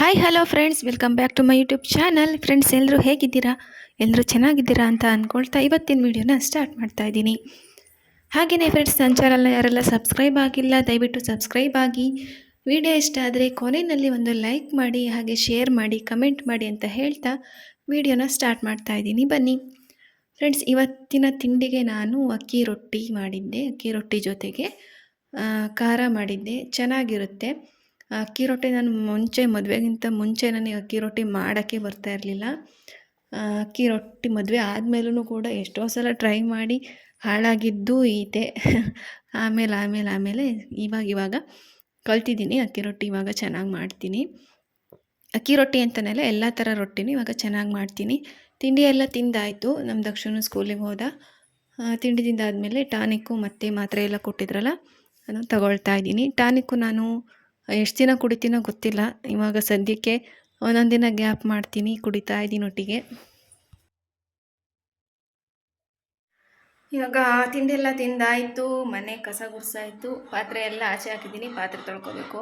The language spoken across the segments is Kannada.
Hi hello friends welcome back to my YouTube channel friends ಎಲ್ಲರೂ ಹೇಗಿದ್ದೀರಾ? ಎಲ್ಲರೂ ಚೆನ್ನಾಗಿದ್ದೀರಾ ಅಂತ ಅಂದ್ಕೊಳ್ತಾ ಇವತ್ತಿನ ವೀಡಿಯೋನ ಸ್ಟಾರ್ಟ್ ಮಾಡ್ತಾ ಇದ್ದೀನಿ. ಹಾಗೆಯೇ ಫ್ರೆಂಡ್ಸ್ ನನ್ನ ಚಾನಲ್ನ ಯಾರೆಲ್ಲ ಸಬ್ಸ್ಕ್ರೈಬ್ ಆಗಿಲ್ಲ, ದಯವಿಟ್ಟು ಸಬ್ಸ್ಕ್ರೈಬ್ ಆಗಿ. ವಿಡಿಯೋ ಇಷ್ಟ ಆದರೆ ಕೊನೆಯಲ್ಲಿ ಒಂದು ಲೈಕ್ ಮಾಡಿ, ಹಾಗೆ ಶೇರ್ ಮಾಡಿ ಕಮೆಂಟ್ ಮಾಡಿ ಅಂತ ಹೇಳ್ತಾ ವಿಡಿಯೋನ ಸ್ಟಾರ್ಟ್ ಮಾಡ್ತಾ ಇದ್ದೀನಿ. ಬನ್ನಿ. ಫ್ರೆಂಡ್ಸ್ ಇವತ್ತಿನ ತಿಂಡಿಗೆ ನಾನು ಅಕ್ಕಿ ರೊಟ್ಟಿ ಮಾಡಿದ್ದೆ. ಅಕ್ಕಿ ರೊಟ್ಟಿ ಜೊತೆಗೆ ಖಾರ ಮಾಡಿದ್ದೆ. ಚೆನ್ನಾಗಿರುತ್ತೆ. ಅಕ್ಕಿ ರೊಟ್ಟಿ ನಾನು ಮುಂಚೆ, ಮದುವೆಗಿಂತ ಮುಂಚೆ ನನಗೆ ಅಕ್ಕಿ ರೊಟ್ಟಿ ಮಾಡೋಕ್ಕೆ ಬರ್ತಾ ಇರಲಿಲ್ಲ. ಅಕ್ಕಿ ರೊಟ್ಟಿ ಮದುವೆ ಆದಮೇಲೂ ಕೂಡ ಎಷ್ಟೋ ಸಲ ಟ್ರೈ ಮಾಡಿ ಹಾಳಾಗಿದ್ದು ಇದೆ ಆಮೇಲೆ ಆಮೇಲೆ ಆಮೇಲೆ ಇವಾಗ ಇವಾಗ ಕಲ್ತಿದ್ದೀನಿ ಅಕ್ಕಿ ರೊಟ್ಟಿ ಇವಾಗ ಚೆನ್ನಾಗಿ ಮಾಡ್ತೀನಿ. ಅಕ್ಕಿ ರೊಟ್ಟಿ ಅಂತಲೇ ಎಲ್ಲ ಥರ ರೊಟ್ಟಿನೂ ಇವಾಗ ಚೆನ್ನಾಗಿ ಮಾಡ್ತೀನಿ. ತಿಂಡಿ ಎಲ್ಲ ತಿಂದಾಯಿತು ನಮ್ಮ ದಕ್ಷಿಣ ಸ್ಕೂಲಿಗೆ ಹೋದ. ತಿಂಡಿ ತಿಂದಾದಮೇಲೆ ಟಾನಿಕ್ಕು ಮತ್ತು ಮಾತ್ರೆ ಎಲ್ಲ ಕೊಟ್ಟಿದ್ರಲ್ಲ, ಅದನ್ನು ತಗೊಳ್ತಾ ಇದ್ದೀನಿ. ಟಾನಿಕ್ಕು ನಾನು ಎಷ್ಟು ದಿನ ಕುಡಿತೀನೋ ಗೊತ್ತಿಲ್ಲ. ಇವಾಗ ಸದ್ಯಕ್ಕೆ ಒಂದೊಂದು ದಿನ ಗ್ಯಾಪ್ ಮಾಡ್ತೀನಿ, ಕುಡಿತಾ ಇದ್ದೀನಿ ಒಟ್ಟಿಗೆ. ಇವಾಗ ತಿಂಡಿ ಎಲ್ಲ ತಿಂದಾಯಿತು, ಮನೆ ಕಸ ಗುಡ್ಸಾಯಿತು, ಪಾತ್ರೆ ಎಲ್ಲ ಆಚೆ ಹಾಕಿದ್ದೀನಿ, ಪಾತ್ರೆ ತೊಳ್ಕೊಬೇಕು.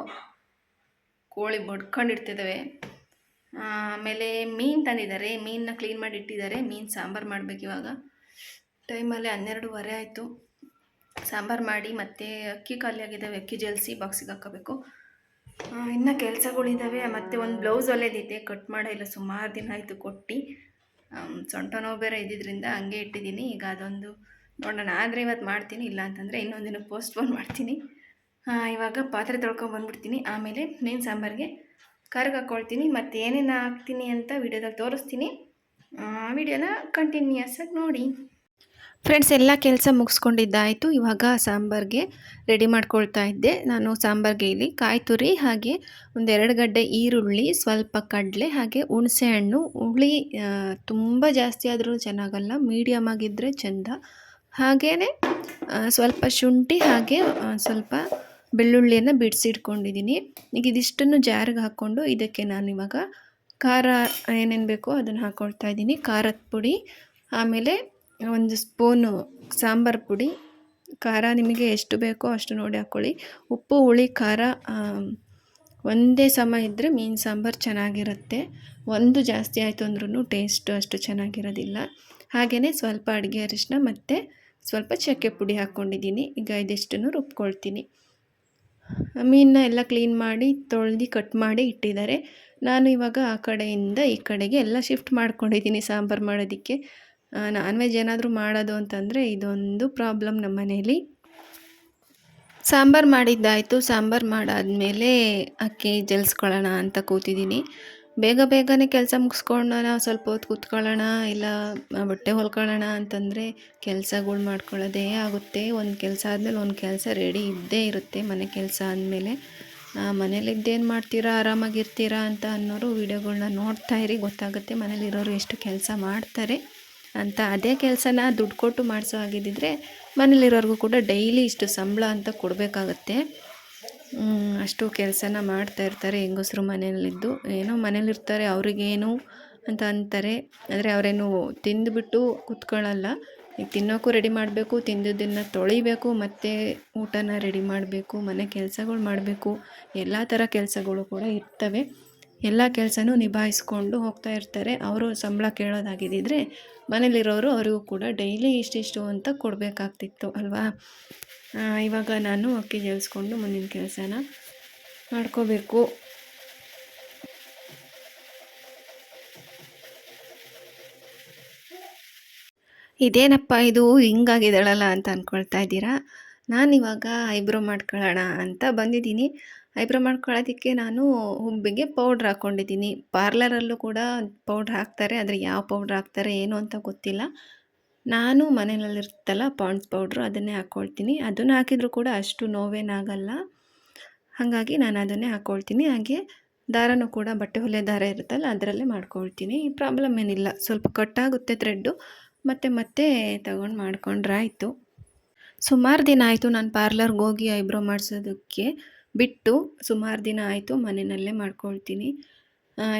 ಕೋಳಿ ಬಡ್ಕೊಂಡಿರ್ತಿದ್ದಾವೆ ಆಮೇಲೆ ಮೀನು ತಂದಿದ್ದಾರೆ, ಮೀನನ್ನ ಕ್ಲೀನ್ ಮಾಡಿ ಇಟ್ಟಿದ್ದಾರೆ, ಮೀನು ಸಾಂಬಾರು ಮಾಡಬೇಕು ಇವಾಗ. ಟೈಮಲ್ಲಿ ಹನ್ನೆರಡೂವರೆ ಆಯಿತು. ಸಾಂಬಾರು ಮಾಡಿ ಮತ್ತೆ ಅಕ್ಕಿ ಖಾಲಿ ಆಗಿದ್ದಾವೆ ಅಕ್ಕಿ ಜಲ್ಸಿ ಬಾಕ್ಸಿಗೆ ಹಾಕೋಬೇಕು. ಇನ್ನು ಕೆಲಸಗಳಿದ್ದಾವೆ ಮತ್ತು ಒಂದು ಬ್ಲೌಸ್ ಹೊಲಿಯದಿದೆ. ಕಟ್ ಮಾಡೋ ಇಲ್ಲ. ಸುಮಾರು ದಿನ ಆಯಿತು ಕೊಟ್ಟು. ಸೊಂಟ ನೋವು ಬೇರೆ ಇದ್ದಿದ್ದರಿಂದ ಹಂಗೆ ಇಟ್ಟಿದ್ದೀನಿ. ಈಗ ಅದೊಂದು ನೋಡೋಣ. ಆದರೆ ಇವತ್ತು ಮಾಡ್ತೀನಿ. ಇಲ್ಲ ಅಂತಂದರೆ ಇನ್ನೊಂದು ದಿನ ಪೋಸ್ಟ್ಪೋನ್ ಮಾಡ್ತೀನಿ. ಇವಾಗ ಪಾತ್ರೆ ತೊಳ್ಕೊಂಡು ಬಂದ್ಬಿಡ್ತೀನಿ. ಆಮೇಲೆ ಮೀನು ಸಾಂಬಾರಿಗೆ ಕರ್ಗೆ ಹಾಕ್ಕೊಳ್ತೀನಿ ಮತ್ತು ಏನೇನು ಹಾಕ್ತೀನಿ ಅಂತ ವಿಡಿಯೋದಾಗ ತೋರಿಸ್ತೀನಿ. ವಿಡಿಯೋನ ಕಂಟಿನ್ಯೂಸ್ ಆಗಿ ನೋಡಿ. ಫ್ರೆಂಡ್ಸ್ ಎಲ್ಲ ಕೆಲಸ ಮುಗಿಸ್ಕೊಂಡಿದ್ದಾಯಿತು. ಇವಾಗ ಸಾಂಬಾರಿಗೆ ರೆಡಿ ಮಾಡ್ಕೊಳ್ತಾ ಇದ್ದೆ. ನಾನು ಸಾಂಬಾರಿಗೆ ಇಲ್ಲಿ ಕಾಯಿ ತುರಿ ಹಾಗೆ ಒಂದೆರಡು ಗಡ್ಡೆ ಈರುಳ್ಳಿ, ಸ್ವಲ್ಪ ಕಡಲೆ, ಹಾಗೆ ಹುಣಸೆ ಹಣ್ಣು. ಹುಳಿ ತುಂಬ ಜಾಸ್ತಿ ಆದರೂ ಚೆನ್ನಾಗಲ್ಲ ಮೀಡಿಯಮ್ ಆಗಿದ್ದರೆ ಚೆಂದ. ಹಾಗೇ ಸ್ವಲ್ಪ ಶುಂಠಿ ಹಾಗೆ ಸ್ವಲ್ಪ ಬೆಳ್ಳುಳ್ಳಿಯನ್ನು ಬಿಡಿಸಿಟ್ಕೊಂಡಿದ್ದೀನಿ. ಈಗ ಇದಿಷ್ಟನ್ನು ಜಾರಿಗೆ ಹಾಕ್ಕೊಂಡು ಇದಕ್ಕೆ ನಾನು ಇವಾಗ ಖಾರ ಏನೇನು ಬೇಕೋ ಅದನ್ನು ಹಾಕ್ಕೊಳ್ತಾ ಇದ್ದೀನಿ. ಖಾರದ ಪುಡಿ, ಆಮೇಲೆ ಒಂದು ಸ್ಪೂನು ಸಾಂಬಾರು ಪುಡಿ. ಖಾರ ನಿಮಗೆ ಎಷ್ಟು ಬೇಕೋ ಅಷ್ಟು ನೋಡಿ ಹಾಕ್ಕೊಳ್ಳಿ ಉಪ್ಪು, ಹುಳಿ, ಖಾರ ಒಂದೇ ಸಮ ಇದ್ದರೆ ಮೀನು ಸಾಂಬಾರು ಚೆನ್ನಾಗಿರುತ್ತೆ. ಒಂದು ಜಾಸ್ತಿ ಆಯಿತು ಅಂದ್ರೂ ಟೇಸ್ಟು ಅಷ್ಟು ಚೆನ್ನಾಗಿರೋದಿಲ್ಲ. ಹಾಗೆಯೇ ಸ್ವಲ್ಪ ಅಡುಗೆ ಅರಿಶಿನ ಮತ್ತು ಸ್ವಲ್ಪ ಚಕ್ಕೆ ಪುಡಿ ಹಾಕ್ಕೊಂಡಿದ್ದೀನಿ. ಈಗ ಇದಿಷ್ಟನ್ನು ರುಬ್ಕೊಳ್ತೀನಿ. ಮೀನನ್ನ ಎಲ್ಲ ಕ್ಲೀನ್ ಮಾಡಿ, ತೊಳೆದು ಕಟ್ ಮಾಡಿ ಇಟ್ಟಿದ್ದಾರೆ. ನಾನು ಇವಾಗ ಆ ಕಡೆಯಿಂದ ಈ ಕಡೆಗೆ ಎಲ್ಲ ಶಿಫ್ಟ್ ಮಾಡ್ಕೊಂಡಿದ್ದೀನಿ ಸಾಂಬಾರು ಮಾಡೋದಕ್ಕೆ. ನಾನ್ ವೆಜ್ ಏನಾದರೂ ಮಾಡೋದು ಅಂತಂದರೆ ಇದೊಂದು ಪ್ರಾಬ್ಲಮ್ ನಮ್ಮ ಮನೇಲಿ. ಸಾಂಬಾರು ಮಾಡಿದ್ದಾಯಿತು, ಸಾಂಬಾರು ಮಾಡಾದಮೇಲೆ ಅಕ್ಕಿ ಜಲ್ಸ್ಕೊಳ್ಳೋಣ ಅಂತ ಕೂತಿದ್ದೀನಿ. ಬೇಗ ಬೇಗನೆ ಕೆಲಸ ಮುಗಿಸ್ಕೊಳ್ಳೋಣ ಸ್ವಲ್ಪ ಹೊತ್ತು ಕೂತ್ಕೊಳ್ಳೋಣ, ಇಲ್ಲ ಬಟ್ಟೆ ಹೊಲ್ಕೊಳ್ಳೋಣ ಅಂತಂದರೆ ಕೆಲಸಗಳು ಮಾಡ್ಕೊಳ್ಳೋದೇ ಆಗುತ್ತೆ. ಒಂದು ಕೆಲಸ ಆದಮೇಲೆ ಒಂದು ಕೆಲಸ ರೆಡಿ ಇದ್ದೇ ಇರುತ್ತೆ ಮನೆ ಕೆಲಸ ಆದಮೇಲೆ. ಮನೇಲಿದ್ದೇನು ಮಾಡ್ತೀರಾ, ಆರಾಮಾಗಿರ್ತೀರಾ ಅಂತ ಅನ್ನೋರು ವೀಡಿಯೋಗಳನ್ನ ನೋಡ್ತಾ ಇರಿ. ಗೊತ್ತಾಗುತ್ತೆ ಮನೇಲಿರೋರು ಎಷ್ಟು ಕೆಲಸ ಮಾಡ್ತಾರೆ. ಅಂತ ಅದೇ ಕೆಲಸನ ದುಡ್ಡು ಕೊಟ್ಟು ಮಾಡಿಸೋ ಆಗಿದ್ದಿದ್ರೆ ಮನೇಲಿರೋರ್ಗೂ ಕೂಡ ಡೈಲಿ ಇಷ್ಟು ಸಂಬಳ ಅಂತ ಕೊಡಬೇಕಾಗತ್ತೆ. ಅಷ್ಟು ಕೆಲಸನ ಮಾಡ್ತಾ ಇರ್ತಾರೆ ಹೆಂಗಸ್ರು ಮನೆಯಲ್ಲಿದ್ದು. ಏನೋ ಮನೇಲಿರ್ತಾರೆ ಅವ್ರಿಗೇನು ಅಂತ ಅಂತಾರೆ. ಆದರೆ ಅವರೇನು ತಿಂದುಬಿಟ್ಟು ಕುತ್ಕೊಳ್ಳಲ್ಲ ಈಗ ತಿನ್ನೋಕ್ಕೂ ರೆಡಿ ಮಾಡಬೇಕು, ತಿಂದಿದ್ದನ್ನು ತೊಳಿಬೇಕು, ಮತ್ತು ಊಟನ ರೆಡಿ ಮಾಡಬೇಕು, ಮನೆ ಕೆಲಸಗಳು ಮಾಡಬೇಕು. ಎಲ್ಲ ಥರ ಕೆಲಸಗಳು ಕೂಡ ಇರ್ತವೆ. ಎಲ್ಲ ಕೆಲಸನೂ ನಿಭಾಯಿಸ್ಕೊಂಡು ಹೋಗ್ತಾ ಇರ್ತಾರೆ. ಅವರು ಸಂಬಳ ಕೇಳೋದಾಗಿದ್ದಿದ್ರೆ ಮನೇಲಿರೋರು ಅವರಿಗೂ ಕೂಡ ಡೈಲಿ ಇಷ್ಟಿಷ್ಟು ಅಂತ ಕೊಡಬೇಕಾಗ್ತಿತ್ತು ಅಲ್ವಾ? ಇವಾಗ ನಾನು ಅಕ್ಕಿ ಜಲ್ಸ್ಕೊಂಡು ಮುಂದಿನ ಕೆಲಸನ ಮಾಡ್ಕೋಬೇಕು. ಇದೇನಪ್ಪ ಇದು? ಹಿಂಗಾಗಿದ್ದಾಳಲ್ಲ ಅಂತ ಅಂದ್ಕೊಳ್ತಾ ಇದ್ದೀರಾ? ನಾನಿವಾಗ ಐಬ್ರೋ ಮಾಡ್ಕೊಳ್ಳೋಣ ಅಂತ ಬಂದಿದ್ದೀನಿ. ಐಬ್ರೋ ಮಾಡ್ಕೊಳ್ಳೋದಕ್ಕೆ ನಾನು ಹುಬ್ಬಿಗೆ ಪೌಡ್ರ್ ಹಾಕ್ಕೊಂಡಿದ್ದೀನಿ. ಪಾರ್ಲರಲ್ಲೂ ಕೂಡ ಪೌಡ್ರ್ ಹಾಕ್ತಾರೆ. ಆದರೆ ಯಾವ ಪೌಡ್ರ್ ಹಾಕ್ತಾರೆ, ಏನು ಅಂತ ಗೊತ್ತಿಲ್ಲ. ನಾನು ಮನೆಯಲ್ಲಿರುತ್ತಲ್ಲ ಪಾಂಡ್ಸ್ ಪೌಡ್ರು, ಅದನ್ನೇ ಹಾಕ್ಕೊಳ್ತೀನಿ. ಅದನ್ನು ಹಾಕಿದರೂ ಕೂಡ ಅಷ್ಟು ನೋವೇನಾಗಲ್ಲ. ಹಾಗಾಗಿ ನಾನು ಅದನ್ನೇ ಹಾಕ್ಕೊಳ್ತೀನಿ. ಹಾಗೆ ದಾರನೂ ಕೂಡ ಬಟ್ಟೆ ಹೊಲೆ ದಾರ ಇರುತ್ತಲ್ಲ, ಅದರಲ್ಲೇ ಮಾಡ್ಕೊಳ್ತೀನಿ. ಪ್ರಾಬ್ಲಮ್ ಏನಿಲ್ಲ. ಸ್ವಲ್ಪ ಕಟ್ಟಾಗುತ್ತೆ ಥ್ರೆಡ್ಡು. ಮತ್ತೆ ಮತ್ತೆ ತಗೊಂಡು ಮಾಡ್ಕೊಂಡ್ರಾಯಿತು. ಸುಮಾರು ದಿನ ಆಯಿತು ನಾನು ಪಾರ್ಲರ್ಗೆ ಹೋಗಿ ಐಬ್ರೋ ಮಾಡಿಸೋದಕ್ಕೆ. ಬಿಟ್ಟು ಸುಮಾರು ದಿನ ಆಯಿತು ಮನೆಯಲ್ಲೇ ಮಾಡ್ಕೊಳ್ತೀನಿ.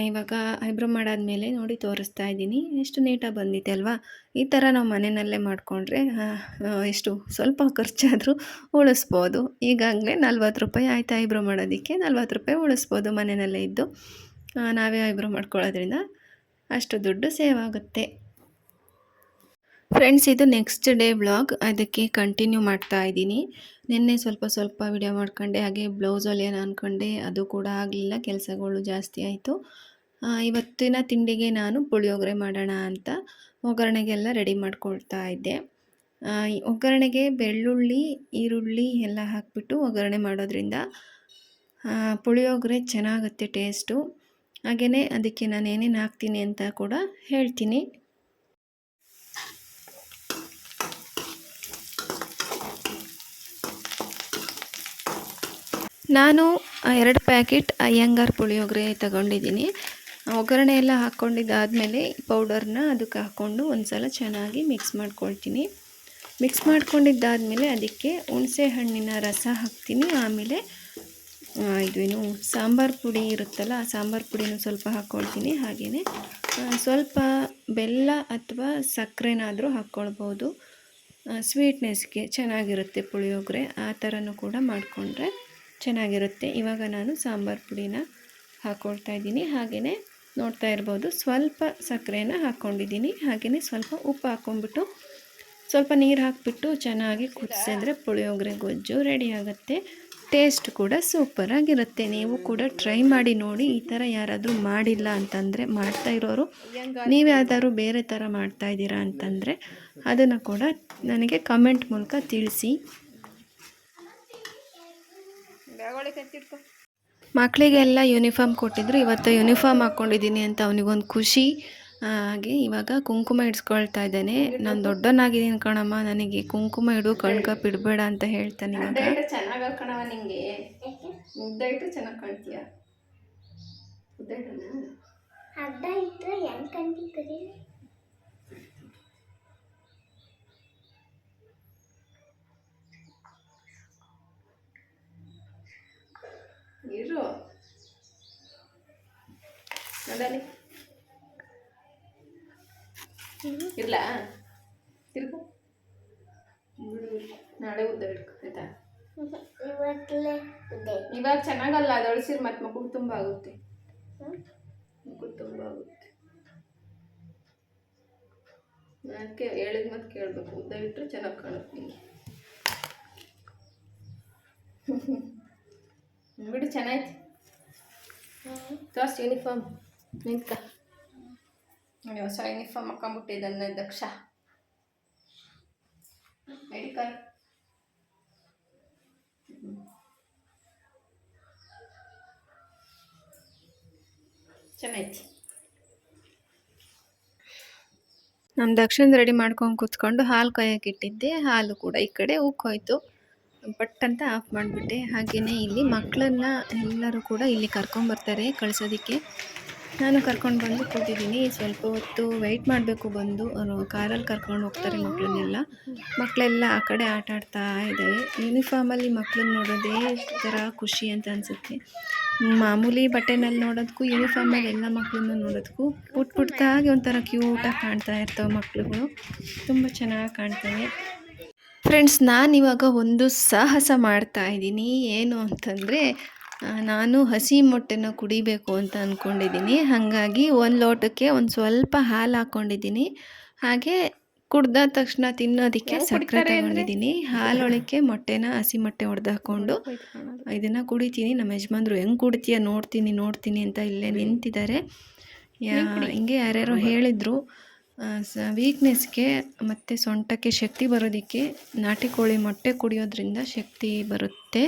ಇವಾಗ ಐಬ್ರೋ ಮಾಡಾದಮೇಲೆ ನೋಡಿ ತೋರಿಸ್ತಾ ಇದ್ದೀನಿ. ಎಷ್ಟು ನೀಟಾಗಿ ಬಂದಿದೆ ಅಲ್ವಾ? ಈ ಥರ ನಾವು ಮನೆಯಲ್ಲೇ ಮಾಡಿಕೊಂಡ್ರೆ ಎಷ್ಟು ಸ್ವಲ್ಪ ಖರ್ಚಾದರೂ ಉಳಿಸ್ಬೋದು. ಈಗಾಗಲೇ ನಲ್ವತ್ತು ರೂಪಾಯಿ ಆಯಿತು ಐಬ್ರೋ ಮಾಡೋದಕ್ಕೆ? ನಲ್ವತ್ತು ರೂಪಾಯಿ ಉಳಿಸ್ಬೋದು ಮನೆಯಲ್ಲೇ ಇದ್ದು. ನಾವೇ ಐಬ್ರೋ ಮಾಡ್ಕೊಳ್ಳೋದ್ರಿಂದ ಅಷ್ಟು ದುಡ್ಡು ಸೇವ್ ಆಗುತ್ತೆ. ಫ್ರೆಂಡ್ಸ್ ಇದು ನೆಕ್ಸ್ಟ್ ಡೇ ಬ್ಲಾಗ್ ಅದಕ್ಕೆ ಕಂಟಿನ್ಯೂ ಮಾಡ್ತಾ ಇದ್ದೀನಿ. ನಿನ್ನೆ ಸ್ವಲ್ಪ ಸ್ವಲ್ಪ ವಿಡಿಯೋ ಮಾಡ್ಕೊಂಡೆ, ಹಾಗೆ ಬ್ಲೌಸ್ ಹೊಲಿಯೋಣ ಅಂದ್ಕೊಂಡೆ ಅದು ಕೂಡ ಆಗಲಿಲ್ಲ, ಕೆಲಸಗಳು ಜಾಸ್ತಿ ಆಯಿತು. ಇವತ್ತಿನ ತಿಂಡಿಗೆ ನಾನು ಪುಳಿಯೋಗರೆ ಮಾಡೋಣ ಅಂತ ಒಗ್ಗರಣೆಗೆಲ್ಲ ರೆಡಿ ಮಾಡ್ಕೊಳ್ತಾ ಇದ್ದೆ. ಒಗ್ಗರಣೆಗೆ ಬೆಳ್ಳುಳ್ಳಿ, ಈರುಳ್ಳಿ ಎಲ್ಲ ಹಾಕಿಬಿಟ್ಟು ಒಗ್ಗರಣೆ ಮಾಡೋದ್ರಿಂದ ಪುಳಿಯೋಗರೆ ಚೆನ್ನಾಗುತ್ತೆ ಟೇಸ್ಟು ಹಾಗೆಯೇ ಅದಕ್ಕೆ ನಾನು ಏನೇನು ಹಾಕ್ತೀನಿ ಅಂತ ಕೂಡ ಹೇಳ್ತೀನಿ. ನಾನು ಎರಡು ಪ್ಯಾಕೆಟ್ ಅಯ್ಯಂಗಾರ್ ಪುಳಿಯೋಗರೆ ತಗೊಂಡಿದ್ದೀನಿ. ಒಗ್ಗರಣೆ ಎಲ್ಲ ಹಾಕ್ಕೊಂಡಿದ್ದಾದಮೇಲೆ ಪೌಡರ್ನ ಅದಕ್ಕೆ ಹಾಕ್ಕೊಂಡು ಒಂದು ಸಲ ಚೆನ್ನಾಗಿ ಮಿಕ್ಸ್ ಮಾಡ್ಕೊಳ್ತೀನಿ. ಮಿಕ್ಸ್ ಮಾಡ್ಕೊಂಡಿದ್ದಾದಮೇಲೆ ಅದಕ್ಕೆ ಹುಣಸೆ ಹಣ್ಣಿನ ರಸ ಹಾಕ್ತೀನಿ. ಆಮೇಲೆ ಇದೇನು ಸಾಂಬಾರು ಪುಡಿ ಇರುತ್ತಲ್ಲ, ಆ ಸಾಂಬಾರು ಪುಡಿನೂ ಸ್ವಲ್ಪ ಹಾಕ್ಕೊಳ್ತೀನಿ. ಹಾಗೆಯೇ ಸ್ವಲ್ಪ ಬೆಲ್ಲ ಅಥವಾ ಸಕ್ಕರೆನಾದರೂ ಹಾಕ್ಕೊಳ್ಬೋದು. ಸ್ವೀಟ್ನೆಸ್ಗೆ ಚೆನ್ನಾಗಿರುತ್ತೆ ಪುಳಿಯೋಗರೆ. ಆ ಥರನೂ ಕೂಡ ಮಾಡಿಕೊಂಡ್ರೆ. ಚೆನ್ನಾಗಿರುತ್ತೆ. ಇವಾಗ ನಾನು ಸಾಂಬಾರು ಪುಡಿನ ಹಾಕ್ಕೊಳ್ತಾ ಇದ್ದೀನಿ. ಹಾಗೆಯೇ ನೋಡ್ತಾ ಇರ್ಬೋದು, ಸ್ವಲ್ಪ ಸಕ್ಕರೆನ ಹಾಕ್ಕೊಂಡಿದ್ದೀನಿ ಹಾಗೆಯೇ ಸ್ವಲ್ಪ ಉಪ್ಪು ಹಾಕ್ಕೊಂಡ್ಬಿಟ್ಟು ಸ್ವಲ್ಪ ನೀರು ಹಾಕಿಬಿಟ್ಟು ಚೆನ್ನಾಗಿ ಕುದಿಸಿದ್ರೆ ಪುಳಿಯೋಗರೆ, ಗೊಜ್ಜು ರೆಡಿ ಆಗುತ್ತೆ. ಟೇಸ್ಟ್ ಕೂಡ ಸೂಪರಾಗಿರುತ್ತೆ ನೀವು ಕೂಡ ಟ್ರೈ ಮಾಡಿ ನೋಡಿ. ಈ ಥರ ಯಾರಾದರೂ ಮಾಡಿಲ್ಲ ಅಂತಂದರೆ, ಮಾಡ್ತಾ ಇರೋರು, ನೀವು ಯಾವ್ದಾದ್ರು ಬೇರೆ ಥರ ಮಾಡ್ತಾ ಇದ್ದೀರಾ ಅಂತಂದರೆ, ಅದನ್ನು ಕೂಡ ನನಗೆ ಕಮೆಂಟ್ ಮೂಲಕ ತಿಳಿಸಿ. ಮಕ್ಕಳಿಗೆಲ್ಲ ಯೂನಿಫಾರ್ಮ್ ಕೊಟ್ಟಿದ್ರು. ಇವತ್ತು ಯೂನಿಫಾರ್ಮ್ ಹಾಕ್ಕೊಂಡಿದ್ದೀನಿ ಅಂತ ಅವನಿಗೊಂದು ಖುಷಿ ಹಾಗೆ ಇವಾಗ ಕುಂಕುಮ ಇಡ್ಸ್ಕೊಳ್ತಾ ಇದ್ದಾನೆ. ನಾನು ದೊಡ್ಡನಾಗಿದ್ದೀನಿ ಕಣಮ್ಮ. ನನಗೆ ಕುಂಕುಮ ಇಡು ಕಣ್ಕಪ್ ಇಡಬೇಡ ಅಂತ ಹೇಳ್ತಾನೆ ಇವಾಗ. ಚೆನ್ನಾಗಿ ಕಣವ ನಿಂಗೆ. ಮುದ್ದೆ ಇಟ್ಟು ಚೆನ್ನಾಗಿ ಕಾಣ್ತೀಯ? ಮುದ್ದೆ ಅಡ್ಡ ಇಟ್ಟರೆ ಹೆಂಗ್ ನೋಡಲಿ ಇರ್ಲ? ತಿರ್ಗು. ನಾಳೆ ಉದ್ದ ಹಿಡ್ಕೊ ಆಯ್ತಾ? ಇವಾಗ ಚೆನ್ನಾಗಲ್ಲ ಅದು ಅಳಿಸಿರ್ ಮತ್ತೆ ಮಕ್ಕಳು ತುಂಬ ಆಗುತ್ತೆ. ಮಕ್ಕಳು ತುಂಬ ಆಗುತ್ತೆ. ಅದಕ್ಕೆ ಹೇಳಿದ ಮತ್ತೆ ಕೇಳಬೇಕು. ಉದ್ದ ಇಟ್ಟರೆ ಚೆನ್ನಾಗಿ ಕಾಣುತ್ತೆ ಬಿಡು ಚೆನ್ನಾಯ್ತು. ಫಸ್ಟ್ ಯೂನಿಫಾರ್ಮ್ ನಿಂತ್ಕ ನೋಡಿ ಹೊಸ ಯೂನಿಫಾರ್ಮ್ ದಕ್ಷ. ಮೆಡಿಕಲ್ ನಮ್ಮ ದಕ್ಷಿಣ ರೆಡಿ ಮಾಡ್ಕೊಂಡು ಕೂತ್ಕೊಂಡು ಹಾಲು ಕಾಯಕ್ಕೆ ಇಟ್ಟಿದ್ದೆ. ಹಾಲು ಕೂಡ ಈ ಕಡೆ ಉಕ್ಕೋಯ್ತು. ಬಟ್ ಅಂತ ಆಫ್ ಮಾಡಿಬಿಟ್ಟೆ. ಹಾಗೆಯೇ ಇಲ್ಲಿ ಮಕ್ಕಳನ್ನ ಎಲ್ಲರೂ ಕೂಡ ಇಲ್ಲಿ ಕರ್ಕೊಂಬರ್ತಾರೆ ಕಳ್ಸೋದಕ್ಕೆ. ನಾನು ಕರ್ಕೊಂಡು ಬಂದು ಕೂತಿದ್ದೀನಿ. ಸ್ವಲ್ಪ ಹೊತ್ತು ವೆಯ್ಟ್ ಮಾಡಬೇಕು ಬಂದು. ಅವರು ಕಾರಲ್ಲಿ ಕರ್ಕೊಂಡು ಹೋಗ್ತಾರೆ ಮಕ್ಕಳನ್ನೆಲ್ಲ ಮಕ್ಕಳೆಲ್ಲ ಆ ಕಡೆ ಆಟ ಆಡ್ತಾ ಇದ್ದಾವೆ ಯೂನಿಫಾರ್ಮಲ್ಲಿ ಮಕ್ಕಳನ್ನ ನೋಡೋದೇ ಥರ ಖುಷಿ ಅಂತ ಅನಿಸುತ್ತೆ. ಮಾಮೂಲಿ ಬಟ್ಟೆನಲ್ಲಿ ನೋಡೋದಕ್ಕೂ ಯೂನಿಫಾರ್ಮಲ್ಲಿ ಎಲ್ಲ ಮಕ್ಕಳನ್ನ ನೋಡೋದಕ್ಕೂ ಪುಟ್ ಪುಟ್ಟಾಗಿ ಒಂಥರ ಕ್ಯೂಟಾಗಿ ಕಾಣ್ತಾ ಇರ್ತವೆ ಮಕ್ಕಳುಗಳು ತುಂಬ ಚೆನ್ನಾಗಿ ಕಾಣ್ತವೆ. ಫ್ರೆಂಡ್ಸ್ ನಾನಿವಾಗ ಒಂದು ಸಾಹಸ ಮಾಡ್ತಾ ಇದ್ದೀನಿ. ಏನು ಅಂತಂದರೆ ನಾನು ಹಸಿ ಮೊಟ್ಟೆನ ಕುಡಿಬೇಕು ಅಂತ ಅಂದ್ಕೊಂಡಿದ್ದೀನಿ ಹಾಗಾಗಿ ಒಂದು ಲೋಟಕ್ಕೆ ಒಂದು ಸ್ವಲ್ಪ ಹಾಲು ಹಾಕ್ಕೊಂಡಿದ್ದೀನಿ ಹಾಗೆ ಕುಡ್ದ ತಕ್ಷಣ ತಿನ್ನೋದಕ್ಕೆ ಸಕ್ಕರೆ ತಗೊಂಡಿದ್ದೀನಿ. ಹಾಲೊಳಕ್ಕೆ ಮೊಟ್ಟೆನ ಹಸಿ ಮೊಟ್ಟೆ ಹೊಡೆದು ಹಾಕ್ಕೊಂಡು ಇದನ್ನು ಕುಡಿತೀನಿ. ನಮ್ಮ ಯಜಮಾನ್ರು ಹೆಂಗೆ ಕುಡ್ತೀಯ ನೋಡ್ತೀನಿ ನೋಡ್ತೀನಿ ಅಂತ ಇಲ್ಲೇ ನಿಂತಿದ್ದಾರೆ. ಹಿಂಗೆ ಯಾರ್ಯಾರೋ ಹೇಳಿದರು ಸ ವೀಕ್ನೆಸ್ಗೆ ಮತ್ತು ಸೊಂಟಕ್ಕೆ ಶಕ್ತಿ ಬರೋದಕ್ಕೆ ನಾಟಿ ಕೋಳಿ ಮೊಟ್ಟೆ ಕುಡಿಯೋದ್ರಿಂದ ಶಕ್ತಿ ಬರುತ್ತೆ.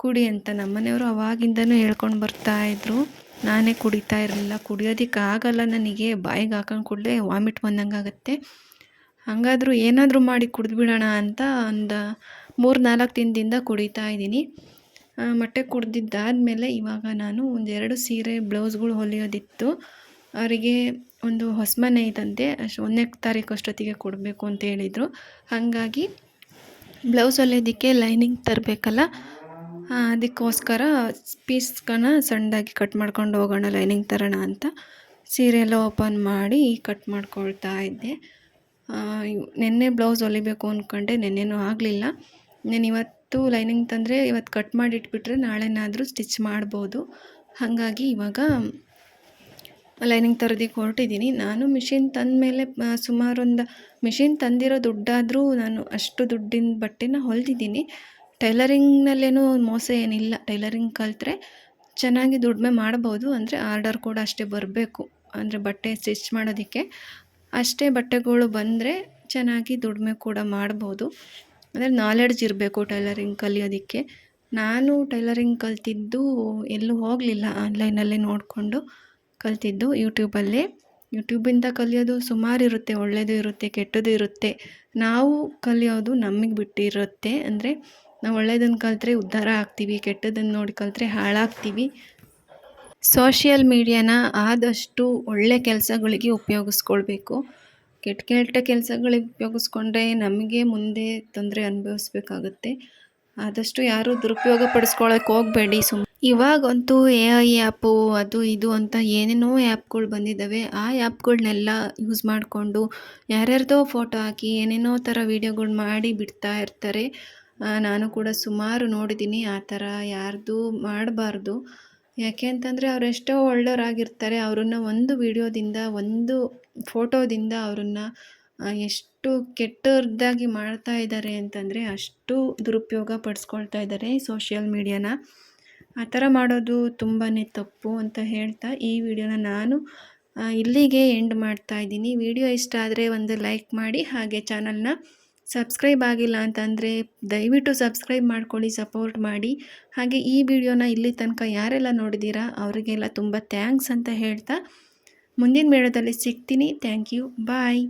ಕುಡಿ ಅಂತ ನಮ್ಮನೆಯವರು ಅವಾಗಿಂದನೂ ಹೇಳ್ಕೊಂಡು ಬರ್ತಾ ಇದ್ರು. ನಾನೇ ಕುಡಿತಾ ಇರಲಿಲ್ಲ. ಕುಡಿಯೋದಕ್ಕೆ ಆಗಲ್ಲ ನನಗೆ. ಬಾಯಿಗೆ ಹಾಕೊಂಡು ಕೂಡಲೇ ವಾಮಿಟ್ ಬಂದಂಗೆ ಆಗುತ್ತೆ ಹಾಗಾದ್ರೂ ಏನಾದರೂ ಮಾಡಿ ಕುಡಿದ್ಬಿಡೋಣ ಅಂತ ಒಂದು ಮೂರು ನಾಲ್ಕು ದಿನದಿಂದ ಕುಡಿತಾ ಇದ್ದೀನಿ. ಮೊಟ್ಟೆ ಕುಡ್ದಿದ್ದಾದಮೇಲೆ ಇವಾಗ ನಾನು ಒಂದೆರಡು ಸೀರೆ, ಬ್ಲೌಸ್ಗಳು ಹೊಲಿಯೋದಿತ್ತು. ಅವರಿಗೆ ಒಂದು ಹೊಸ ಮನೆ ಅಷ್ಟು ಒಂದನೇ ತಾರೀಕು ಅಷ್ಟೊತ್ತಿಗೆ ಕೊಡಬೇಕು ಅಂತ ಹೇಳಿದರು. ಹಾಗಾಗಿ ಬ್ಲೌಸ್ ಹೊಲಿಯೋದಕ್ಕೆ ಲೈನಿಂಗ್ ತರಬೇಕಲ್ಲ? ಅದಕ್ಕೋಸ್ಕರ ಪೀಸ್ಗಳನ್ನ ಸಣ್ಣದಾಗಿ ಕಟ್ ಮಾಡ್ಕೊಂಡು ಹೋಗೋಣ, ಲೈನಿಂಗ್ ತರೋಣ ಅಂತ ಸೀರೆ ಎಲ್ಲ ಓಪನ್ ಮಾಡಿ ಕಟ್ ಮಾಡ್ಕೊಳ್ತಾ ಇದ್ದೆ. ನೆನ್ನೆ ಬ್ಲೌಸ್ ಹೊಲಿಬೇಕು ಅಂದ್ಕೊಂಡೆ ನೆನ್ನೆನೂ ಆಗಲಿಲ್ಲ. ನಾನು ಇವತ್ತು ಲೈನಿಂಗ್ ತಂದರೆ ಇವತ್ತು ಕಟ್ ಮಾಡಿ ಇಟ್ಬಿಟ್ರೆ ನಾಳೆನಾದರೂ ಸ್ಟಿಚ್ ಮಾಡ್ಬೋದು. ಹಾಗಾಗಿ ಇವಾಗ ಲೈನಿಂಗ್ ತರೋದಕ್ಕೆ ಹೊರಟಿದ್ದೀನಿ. ನಾನು ಮಿಷಿನ್ ತಂದ ಮೇಲೆ ಸುಮಾರೊಂದು, ಮಿಷಿನ್ ತಂದಿರೋ ದುಡ್ಡಾದರೂ ನಾನು ಅಷ್ಟು ದುಡ್ಡಿನ ಬಟ್ಟೆನ ಹೊಲ್ದಿದ್ದೀನಿ. ಟೈಲರಿಂಗ್ನಲ್ಲೇನೂ ಮೋಸ ಏನಿಲ್ಲ. ಟೈಲರಿಂಗ್ ಕಲಿತ್ರೆ ಚೆನ್ನಾಗಿ ದುಡಿಮೆ ಮಾಡ್ಬೋದು. ಅಂದರೆ ಆರ್ಡರ್ ಕೂಡ ಅಷ್ಟೇ ಬರಬೇಕು. ಅಂದರೆ ಬಟ್ಟೆ ಸ್ಟಿಚ್ ಮಾಡೋದಕ್ಕೆ ಅಷ್ಟೇ ಬಟ್ಟೆಗಳು ಬಂದರೆ ಚೆನ್ನಾಗಿ ದುಡಿಮೆ ಕೂಡ ಮಾಡ್ಬೋದು. ಅಂದರೆ ನಾಲೆಡ್ಜ್ ಇರಬೇಕು ಟೈಲರಿಂಗ್ ಕಲಿಯೋದಕ್ಕೆ. ನಾನು ಟೈಲರಿಂಗ್ ಕಲ್ತಿದ್ದು ಎಲ್ಲೂ ಹೋಗಲಿಲ್ಲ. ಆನ್ಲೈನಲ್ಲೇ ನೋಡಿಕೊಂಡು ಕಲ್ತಿದ್ದು ಯೂಟ್ಯೂಬಲ್ಲೇ. ಯೂಟ್ಯೂಬಿಂದ ಕಲಿಯೋದು ಸುಮಾರು ಇರುತ್ತೆ ಒಳ್ಳೆಯದು ಇರುತ್ತೆ ಕೆಟ್ಟದು ಇರುತ್ತೆ. ನಾವು ಕಲಿಯೋದು ನಮಗೆ ಬಿಟ್ಟಿರುತ್ತೆ. ಅಂದರೆ ನಾವು ಒಳ್ಳೆಯದನ್ನು ಕಲಿತ್ರೆ ಉದ್ಧಾರ ಆಗ್ತೀವಿ, ಕೆಟ್ಟದನ್ನು ನೋಡಿ ಕಲಿತ್ರೆ ಹಾಳಾಗ್ತೀವಿ. ಸೋಷಿಯಲ್ ಮೀಡಿಯಾನ ಆದಷ್ಟು ಒಳ್ಳೆ ಕೆಲಸಗಳಿಗೆ ಉಪಯೋಗಿಸ್ಕೊಳ್ಬೇಕು. ಕೆಟ್ಟ ಕೆಟ್ಟ ಕೆಲಸಗಳಿಗೆ ಉಪಯೋಗಿಸ್ಕೊಂಡ್ರೆ ನಮಗೆ ಮುಂದೆ ತೊಂದರೆ ಅನುಭವಿಸ್ಬೇಕಾಗುತ್ತೆ. ಆದಷ್ಟು ಯಾರೂ ದುರುಪಯೋಗ ಪಡಿಸ್ಕೊಳಕ್ಕೆ ಹೋಗಬೇಡಿ ಸುಮ್. ಇವಾಗಂತೂ ಎ ಐ ಆ್ಯಪು ಅದು ಇದು ಅಂತ ಏನೇನೋ ಆ್ಯಪ್ಗಳು ಬಂದಿದ್ದಾವೆ. ಆ ಆ್ಯಪ್ಗಳನ್ನೆಲ್ಲ ಯೂಸ್ ಮಾಡಿಕೊಂಡು ಯಾರ್ಯಾರ್ದೋ ಫೋಟೋ ಹಾಕಿ ಏನೇನೋ ಥರ ವೀಡಿಯೋಗಳು ಮಾಡಿ ಬಿಡ್ತಾ ಇರ್ತಾರೆ. ನಾನು ಕೂಡ ಸುಮಾರು ನೋಡಿದ್ದೀನಿ ಆ ಥರ ಯಾರ್ದು ಮಾಡಬಾರ್ದು. ಯಾಕೆ ಅಂತಂದರೆ ಅವರೆಷ್ಟೋ ಒಳ್ಳೆಯವರಾಗಿರ್ತಾರೆ. ಅವರನ್ನು ಒಂದು ವಿಡಿಯೋದಿಂದ, ಒಂದು ಫೋಟೋದಿಂದ ಅವರನ್ನು ಎಷ್ಟು ಕೆಟ್ಟದಾಗಿ ಮಾಡ್ತಾ ಇದ್ದಾರೆ ಅಂತಂದರೆ ಅಷ್ಟು ದುರುಪಯೋಗ ಪಡಿಸ್ಕೊಳ್ತಾ ಇದ್ದಾರೆ ಸೋಷಿಯಲ್ ಮೀಡಿಯಾನ. ಆ ಥರ ಮಾಡೋದು ತುಂಬಾ ತಪ್ಪು ಅಂತ ಹೇಳ್ತಾ ಈ ವಿಡಿಯೋನ ನಾನು ಇಲ್ಲಿಗೆ ಎಂಡ್ ಮಾಡ್ತಾ ಇದ್ದೀನಿ. ವಿಡಿಯೋ ಇಷ್ಟ ಆದರೆ ಒಂದು ಲೈಕ್ ಮಾಡಿ ಹಾಗೆ ಚಾನಲ್ನ ಸಬ್ಸ್ಕ್ರೈಬ್ ಆಗಿಲ್ಲ ಅಂತಂದರೆ ದಯವಿಟ್ಟು ಸಬ್ಸ್ಕ್ರೈಬ್ ಮಾಡ್ಕೊಳ್ಳಿ, ಸಪೋರ್ಟ್ ಮಾಡಿ. ಹಾಗೆ ಈ ವಿಡಿಯೋನ ಇಲ್ಲಿ ತನಕ ಯಾರೆಲ್ಲ ನೋಡಿದ್ದೀರಾ ಅವರಿಗೆಲ್ಲ ತುಂಬ ಥ್ಯಾಂಕ್ಸ್ ಅಂತ ಹೇಳ್ತಾ ಮುಂದಿನ ವಿಡಿಯೋದಲ್ಲಿ ಸಿಗ್ತೀನಿ. Thank you. ಬಾಯ್.